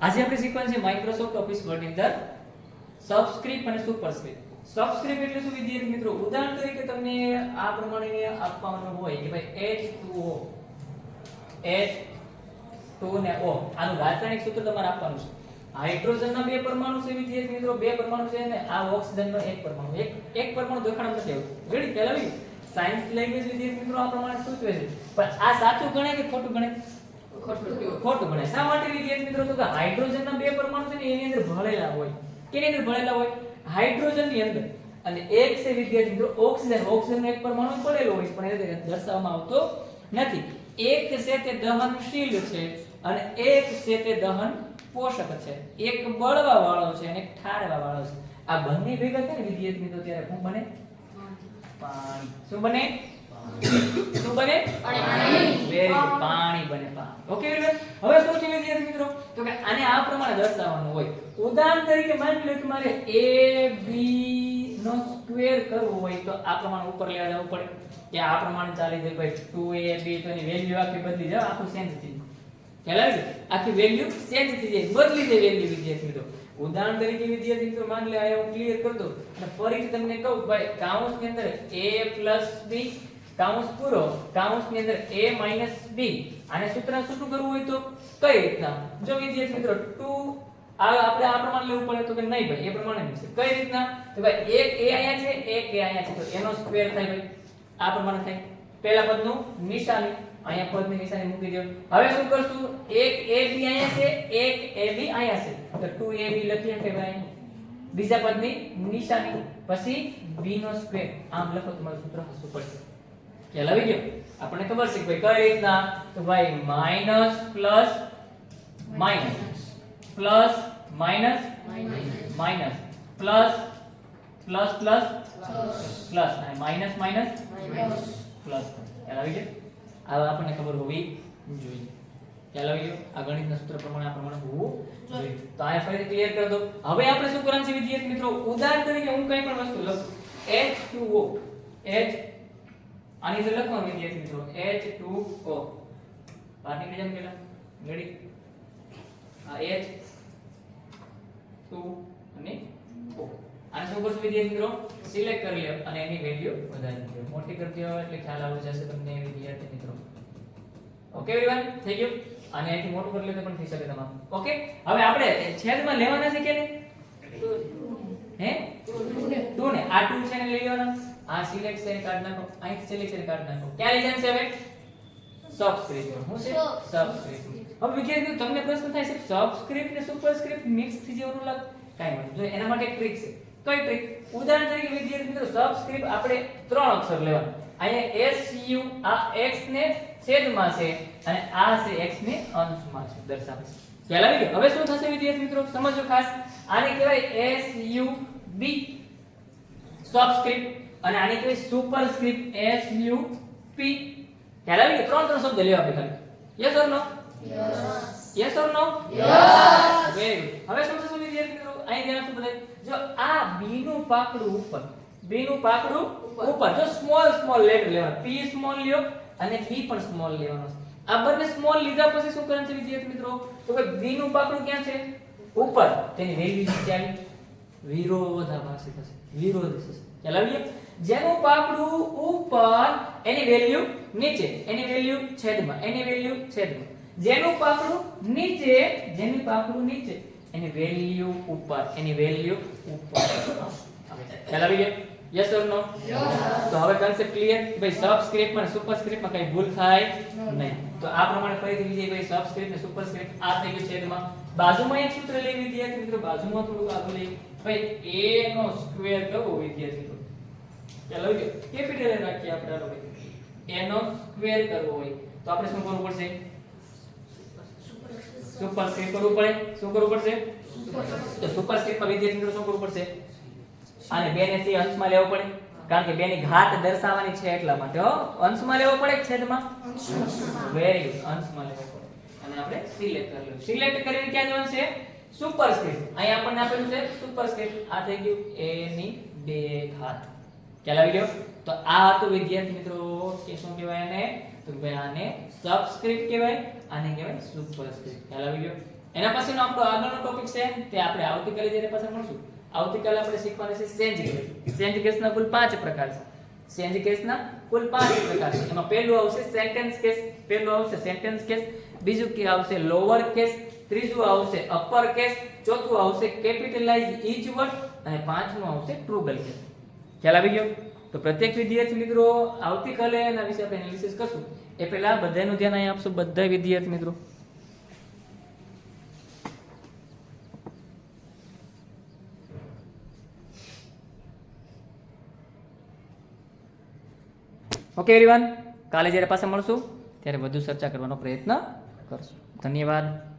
આજે આપણે શીખવાનું છે માઇક્રોસોફ્ટ ઓફિસ વર્ડની અંદર સબસ્ક્રિપ્ટ અને સુપરસ્ક્રિપ્ટ સબસ્ક્રિપ્ટ એટલે શું વિદ્યાર્થી મિત્રો? ઉદાહરણ તરીકે તમને આ પ્રમાણે આપવાનું હોય કે ભાઈ H2O H2 ને O. આનું રાસાયણિક સૂત્ર તમારે આપવાનું છે. હાઇડ્રોજનના બે પરમાણુ છે વિદ્યાર્થી મિત્રો. બે પરમાણુ છે અને આ ઓક્સિજનનો એક પરમાણુ. એક એક પરમાણુ દેખાણ નથી આવતું. રેડી, પહેલા સાયન્સ લેંગ્વેજ વિદ્યાર્થી મિત્રો આ પ્રમાણે સૂચવે છે. પણ આ સાચું ગણાય કે ખોટું ગણાય? ખોટું ગણાય શા માટે વિદ્યાર્થી મિત્રો તો કે હાઇડ્રોજનના બે પરમાણુ છે ને એની અંદર ભળેલા હોય. કેની અંદર ભળેલા હોય? હાઇડ્રોજનની અંદર. અને એક છે વિદ્યાર્થી મિત્રો ઓક્સિજન. ઓક્સિજનનો એક પરમાણુ પડેલો હોય પણ એને દર્શાવવામાં આવતો નથી. એક છે તે દહનશીલ છે અને એક છે તે દહન પોષક છે. એક બળવા વાળો છે અને એક ઠારવા વાળો છે. આ બંને ભેગા થાય ને વિદ્યાર્થી મિત્રો ત્યારે શું બને? પાણી. શું બને? શું બને? વેરી ગુડ પાણી બને પાણી. ઓકે હવે શું છે વિદ્યાર્થી મિત્રો? તો કે આને આ પ્રમાણે દર્શાવવાનું હોય. ઉદાહરણ તરીકે માની લો કે મારે a b નો સ્ક્વેર કરવો હોય તો આ પ્રમાણે ઉપર લેવા જવું પડે. કે આ પ્રમાણે ચાલી જાય ભાઈ 2ab તો એની વેલ્યુ આખી બદલી જાય આખું ચેન્જ થઈ જાય. ખ્યાલ આવી આખી વેલ્યુ ચેન્જ થઈ જાય બદલી જાય વેલ્યુ વિદ્યાર્થી મિત્રો. ઉદાહરણ તરીકે વિદ્યાર્થી મિત્રો માની લે આ હું ક્લિયર કરી દઉં. અને ફરીથી તમને કહું ભાઈ કૌંસની અંદર a b કૌંસ પૂરો કૌંસની અંદર a b. આને સૂત્ર શું કરવું હોય તો? કઈ રીતના? જો વિદ્યાર્થી મિત્રો 2 આ આપણે આ પ્રમાણે લેવું પડે તો કે નહીં ભાઈ, એ પ્રમાણે નહીં કઈ રીતના? તો ભાઈ, એક a અહીંયા છે, એક a અહીંયા છે. તો એનો સ્ક્વેર થાય ભાઈ. આ પ્રમાણે થાય. પહેલા પદનું નિશાની. અહીંયા પદની નિશાની મૂકી દો હવે શું કરશું? એક ab અહીંયા છે, એક ab અહીંયા છે. તો 2ab લખીએ કે ભાઈ. બીજા પદની નિશાની. પછી b નો સ્ક્વેર આમ લખો, તમારું સૂત્ર હસવું પડશે. ખ્યાલ આવી ગયો? આપણને ખબર છે ભાઈ કઈ રીતના? તો ભાઈ minus plus minus plus minus minus plus plus plus plus અને માઇનસ માઇનસ પ્લસ ખ્યાલ આવી ગયો? આ આપણને ખબર હોવી જોઈએ. ખ્યાલ આવી ગયો? આ ગણિતના સૂત્ર પ્રમાણે આ પ્રમાણે હોવું જોઈએ. તો આ ફરીથી ક્લિયર કરી દો હવે આપણે શું કરવાનું છે વિદ્યાર્થી મિત્રો? ઉદાહરણ તરીકે હું કંઈ પણ વસ્તુ લખું. H2O H આની જે લખવાનું વિદ્યાર્થી મિત્રો. H2O પાર્ટી નિયમ કેલા રેડી આ H 2 અને O. આને શું કરશું વિદ્યાર્થી મિત્રો? સિલેક્ટ કરી લે અને એની વેલ્યુ વધારી દે. મોટી કરી હોય એટલે ખ્યાલ આવી જશે તમને વિદ્યાર્થી મિત્રો. ઓકે એવરીવન થઈ ગયું? અને અહીંથી મોટું કરી લે તો પણ થઈ શકે તમારું. ઓકે હવે આપણે છેદમાં લેવાના છે કે નહીં? હે? 2 ને. આ 2 છે ને લઈ લેવાના? આ સિલેક્ટ છે કાઢ નાખો અહીં સિલેક્ટ છે કાઢ નાખો. ક્યાં લઈ જશે હવે? સબસ્ક્રિપ્ટ હું છે? સબસ્ક્રિપ્ટ હવે વિદ્યાર્થીઓ, તમને પ્રશ્ન થાય છે સબસ્ક્રિપ્ટ ને સુપરસ્ક્રિપ્ટ મિક્સ થઈ જવાનું લાગ? કાઈ નહીં. જો એના માટે ટ્રિક છે. કઈ ટ્રિક ઉદાહરણ તરીકે વિદ્યાર્થી મિત્રો સબસ્ક્રિપ્ટ આપણે ત્રણ અક્ષર લેવાના. અહીંયા એસ યુ આ એક્સ ને છેદમાં છે અને આ છે એક્સ ને અંશમાં છે. દર્શાવે છે. ખ્યાલ આવી ગયો? હવે શું થશે વિદ્યાર્થી મિત્રો? સમજો ખાસ. આને કહેવાય એસ યુ બી સબસ્ક્રિપ્ટ અને આને કહેવાય સુપરસ્ક્રિપ્ટ એસ યુ પી ખ્યાલ આવી ગયો? ત્રણ ત્રણ શબ્દ લેવા આપણે ખાલી. Yes or no yes or no yes very હવે શું થશે વિદ્યાર્થી મિત્રો અહીં ધ્યાન આપજો બધા જો આ બી નું પાકડું ઉપર બી નું પાકડું ઉપર. જો સ્મોલ સ્મોલ લેટર લેવા પી સ્મોલ લ્યો અને બી પણ સ્મોલ લેવાનો. છે આ બંને સ્મોલ લીધા પછી શું કરવાનું છે વિદ્યાર્થી મિત્રો? તો કે બી નું પાકડું ક્યાં છે? ઉપર. તેની વેલ્યુ નીચે આવી વિરોધાભાસી થશે વિરોધી થશે ખ્યાલ આવી જેનું પાપડું ઉપર એની વેલ્યુ નીચે એની વેલ્યુ છેદમાં એની વેલ્યુ છેદમાં. જેનું પાપડું નીચે જેની પાપડું નીચે એની વેલ્યુ ઉપર એની વેલ્યુ ઉપર. ખ્યાલ આવી ગયો યસ ઓર નો તો હવે કન્સેપ્ટ ક્લિયર ભાઈ સબસ્ક્રિપ્ટ અને સુપરસ્ક્રિપ્ટમાં કઈ ભૂલ થાય નહીં. તો આ પ્રમાણે ફરીથી વિજય ભાઈ સબસ્ક્રિપ્ટ અને સુપરસ્ક્રિપ્ટ આ થઈ ગયું છેદમાં. બાજુમાં એક સૂત્ર લઈ વિદ્યાર્થી મિત્રો બાજુમાં થોડું આગળ લઈ. ભાઈ a નો સ્ક્વેર કરવો વિદ્યાર્થી મિત્રો? ચાલો કેપિટલ રાખીએ આપણે આનો ભાઈ. a નો સ્ક્વેર કરવો હોય તો આપણે શું કરવું પડશે? સુપરસ્ક્રિપ્ટ કરવું પડે શું કરવું પડશે? તો સુપરસ્ક્રિપ્ટમાં વિદ્યાર્થી મિત્રો શું કરવું પડશે? આને બે ને સી અંશમાં લેવો પડે કારણ કે બે ની ઘાત દર્શાવવાની છે એટલા માટે હો. અંશમાં લેવો પડે છેદમાં? વેરી ગુડ અંશમાં લેવો પડે. અને આપણે સિલેક્ટ કરી લઈએ સિલેક્ટ કરીને ક્યાં જવાનું છે? સુપરસ્ક્રિપ્ટ અહીં આપણને આપેલું છે સુપરસ્ક્રિપ્ટ આ થઈ ગયું a ની બે ઘાત. ખ્યાલ આવી ગયો? તો આ હતું વિદ્યાર્થી મિત્રો, કે શું કહેવાય એને તો ભાઈ આને સબસ્ક્રિપ્ટ કહેવાય, આને કહેવાય સુપરસ્ક્રિપ્ટ ખ્યાલ આવી ગયો? એના પછીનો આપણો આગળનો ટોપિક છે, તે આપણે આવતીકાલે જેને પાછળ મળશું, આવતીકાલે આપણે શીખવાના છે સેન્જ કેસ સેન્જ કેસના કુલ પાંચ પ્રકાર છે. સેન્જ કેસના કુલ પાંચ પ્રકાર છે. એમાં પહેલું આવશે સેન્ટેન્સ કેસ પહેલું આવશે સેન્ટેન્સ કેસ બીજું કે આવશે લોઅર કેસ ત્રીજું આવશે અપર કેસ ચોથું આવશે કેપિટલાઇઝ ઈચ વર્ડ અને પાંચમું આવશે ટ્રુગલ કેસ ખ્યાલ આવી ગયો? તો પ્રત્યેક વિદ્યાર્થી મિત્રો, આવતીકાલે એના વિશે આપણે એનાલિસિસ કરશું. એ પહેલા બધાનું ધ્યાન અહીં આપશું, બધા વિદ્યાર્થી મિત્રો. ઓકે એવરીવન કાલે જ્યારે પાસે મળશું, ત્યારે વધુ ચર્ચા કરવાનો પ્રયત્ન કરશું. ધન્યવાદ.